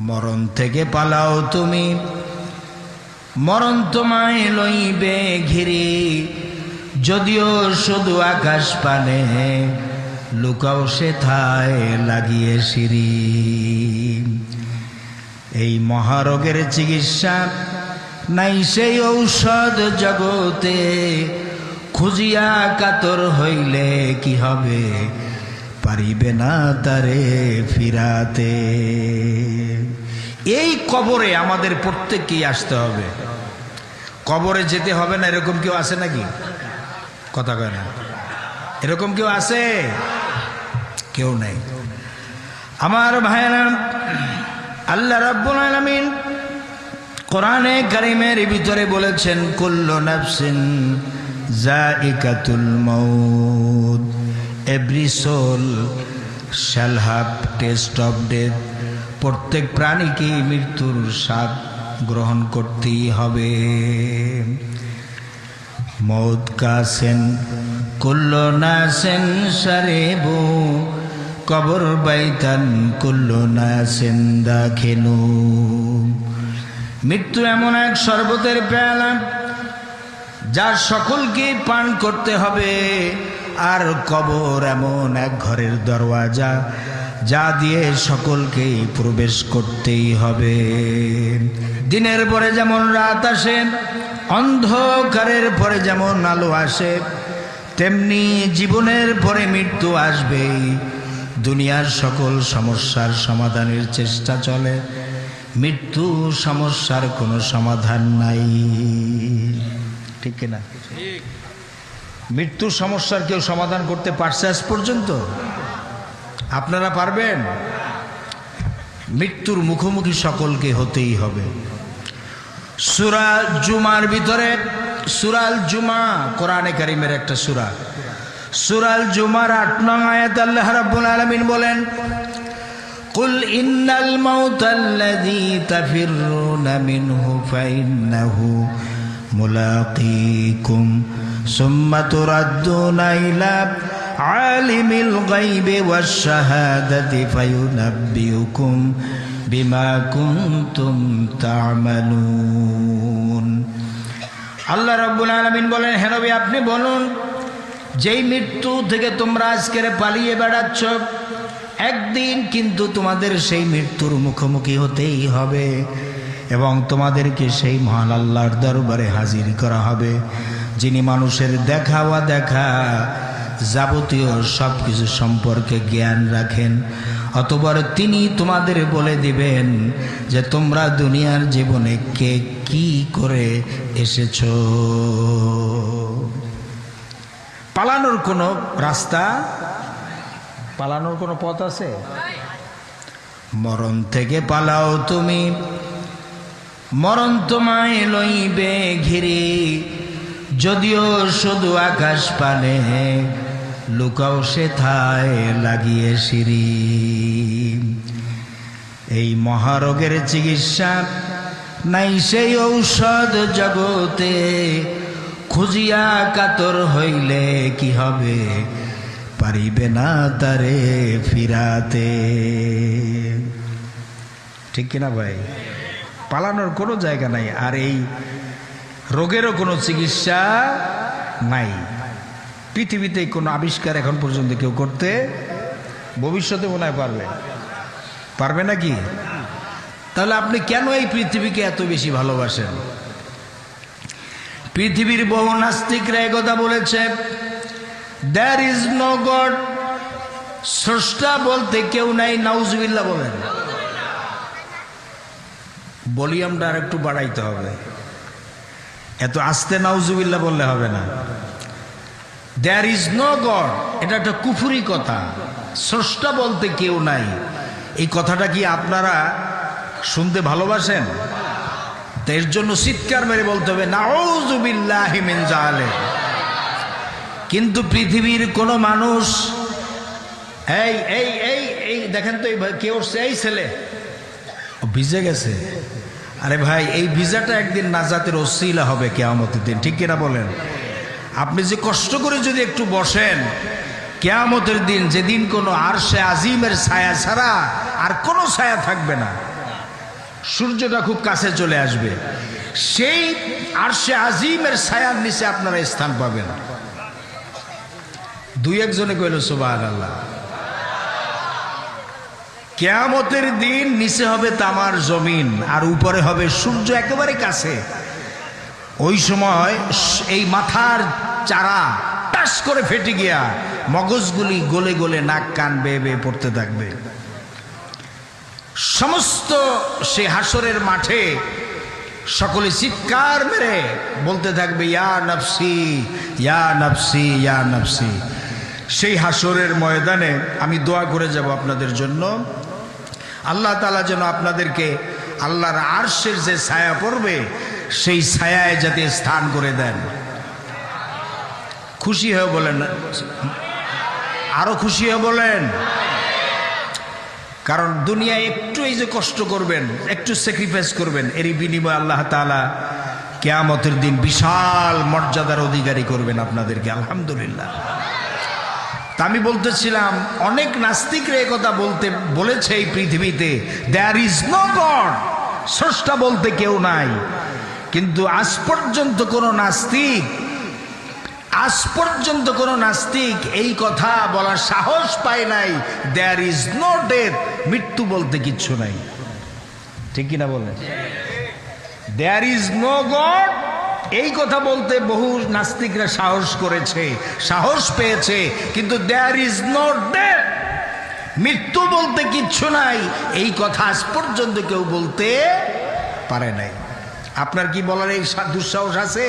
মরণ থেকে পালাও তুমি। মরণ তোমায় লইবে ঘিরি, যদিও শুধু আকাশ পানে, লুকাও সে থায় লাগিয়ে সিঁড়ি। এই মহারোগের চিকিৎসা নাই সেই ঔষধ জগতে, খুঁজিয়া কাতর হইলে কি হবে? পারিবে না তারে ফিরাতে। এই কবরে আমাদের প্রত্যেককেই আসতে হবে। কবরে যেতে হবে না, এরকম কেউ আছে নাকি? কথা কয় না। এরকম কেউ আছে? কেউ নেই। আমার ভাইয়েরা, আল্লাহ রাব্বুল আলামিন কোরআনে কারিমের ভিতরে বলেছেন, কুল্লু নাফসিন জাইকাতুল মাউত। Every soul shall have taste of death প্রত্যেক প্রাণীকে মৃত্যুর স্বাদ গ্রহণ করতেই হবে। মৌত কাসেন কুল্লো নাসেন সারেবু। কবর বাইতান কুল্লো নাসেন দাখেনু মৃত্যু এমন এক শরবতের পেয়ালা যা সকলকে পান করতে হবে। আর কবর এমন এক ঘরের দরওয়াজা যা দিয়ে সকলকেই প্রবেশ করতেই হবে। দিনের পরে যেমন রাত আসে, অন্ধকারের পরে যেমন আলো আসে, তেমনি জীবনের পরে মৃত্যু আসবেই। দুনিয়ার সকল সমস্যার সমাধানের চেষ্টা চলে, মৃত্যু সমস্যার কোনো সমাধান নাই। ঠিক কিনা? মৃত্যুর সমস্যার কেউ সমাধান করতে পারছে আজ পর্যন্ত আপনারা পারবেন মৃত্যুর মুখোমুখি সকলকে হতেই হবে সুরা জুমার ভিতরে সুরাল জুমা কোরআনে কারিমের একটা সুরা সুরাল জুমার আট নং আয়াত আল্লাহ রাব্বুল আলামিন বলেন قل إن الموت الذي تفرون منه فإنه ملاقيكم ثم تردون إلى عالم الغيب والشهادة فينبئكم بما كنتم تعملون আল্লাহ রব্বুল আলমিন বলেন হেনবি আপনি বলুন যেই মৃত্যু থেকে তোমরা আজকের পালিয়ে বেড়াচ্ছ একদিন কিন্তু তোমাদের সেই মৃত্যুর মুখোমুখি হতেই হবে এবং তোমাদেরকে সেই মহান আল্লাহর দরবারে হাজির করা হবে যিনি মানুষের দেখা বা দেখা যাবতীয় সব কিছু সম্পর্কে জ্ঞান রাখেন অতবার তিনি তোমাদের বলে দিবেন যে তোমরা দুনিয়ার জীবনে কে কি করে এসেছ। পালানোর কোনো রাস্তা? পালানোর কোনো পথ আছে? মরণ থেকে পালাও তুমি, মরণ তোমায় লইবে ঘিরে। যদিও শুধু আকাশ পানে, লুকাও সে থায় লাগিয়ে সিঁড়ি। এই মহারোগের চিকিৎসা নাই সেই ঔষধ জগতে, খুঁজিয়া কাতর হইলে কি হবে, পারিবে না তারে ফিরাতে। ঠিক কিনা ভাই? পালানোর কোনো জায়গা নাই, আর এই রোগেরও কোনো চিকিৎসা নাই। পৃথিবীতে কোনো আবিষ্কার এখন পর্যন্ত কেউ করতে, ভবিষ্যতে মনে হয় পারবে। পারবে নাকি? তাহলে আপনি কেন এই পৃথিবীকে এত বেশি ভালোবাসেন? পৃথিবীর বহু নাস্তিকরা কথা বলেছে দ্যার ইজ নো গড স্রষ্টা বলতে কেউ নাই নাউজবিল্লা বলেন। ভলিউমটা আর একটু বাড়াইতে হবে। এত আস্তে নাউজুবিল্লা বললে হবে না। দ্যার ইজ নো গড এটা একটা কুফুরি কথা। স্রষ্টা বলতে কেউ নাই। এই কথাটা কি আপনারা শুনতে ভালোবাসেন? এর জন্য চিৎকার মেরে বলতে হবে নাউজুবিল্লাহ মিন জালে কিন্তু পৃথিবীর কোনো মানুষ এই এই এই এই দেখেন তো এই ভাই, কে উঠছে? এই ছেলে। ভিজে গেছে। আরে ভাই, এই ভিজাটা একদিন নাজাতের অসিলা হবে কেয়ামতের দিন, ঠিক কিনা বলেন? আপনি যে কষ্ট করে যদি একটু বসেন, কেয়ামতের দিন যেদিন কোনো আর সে আজিমের ছায়া ছাড়া আর কোনো ছায়া থাকবে না। সূর্যটা খুব কাছে চলে আসবে। সেই আরশে আজিমের ছায়ার নিচে আপনারা স্থান পাবেন। দুই একজনে কইল সুবাহ আল্লাহ কেয়ামতের দিন নিচে হবে তামার জমিন আর উপরে হবে সূর্য একেবারে কাছে। ওই সময় এই মাথার চারা টাস করে ফেটে গিয়া মগজগুলি গলে গলে নাক কান বেয়ে বেয়ে পড়তে থাকবে। সমস্ত সে হাসরের মাঠে সকলে চিৎকার মেরে বলতে থাকবে, ইয়া নফসি ইয়া নফসি ইয়া নফসি। সেই হাসরের ময়দানে আমি দোয়া করে যাব আপনাদের জন্য। আল্লাহ তালা যেন আপনাদেরকে আল্লাহর আরশের যে ছায়া পড়বে, সেই ছায়ায় যাতে স্থান করে দেন। খুশি হয়ে বলেন আরও খুশি হয়ে বলেন। কারণ দুনিয়ায় একটু এই যে কষ্ট করবেন, একটু স্যাক্রিফাইস করবেন, এরই বিনিময়ে আল্লাহ তাআলা কেয়ামতের দিন বিশাল মর্যাদার অধিকারী করবেন আপনাদেরকে। আলহামদুলিল্লাহ। তা আমি বলতেছিলাম, অনেক নাস্তিকরা কথা বলতে, বলেছে এই পৃথিবীতে দেয়ার ইজ নো গড স্রষ্টা বলতে কেউ নাই। কিন্তু আজ পর্যন্ত কোনো নাস্তিক, আজ পর্যন্ত কোনো নাস্তিক এই কথা বলার সাহস পায় নাই দেয়ার ইজ নো ডেথ মৃত্যু বলতে কিচ্ছু নাই। ঠিক কিনা বলেন? দেয়ার ইজ নো গড এই কথা বলতে বহু নাস্তিকরা সাহস করেছে, সাহস পেয়েছে, কিন্তু দেয়ার ইজ নট দে মৃত্যু বলতে কিচ্ছু নাই, এই কথা আজ পর্যন্ত কেউ বলতে পারে নাই। আপনার কি বলার এই দুঃসাহস আছে?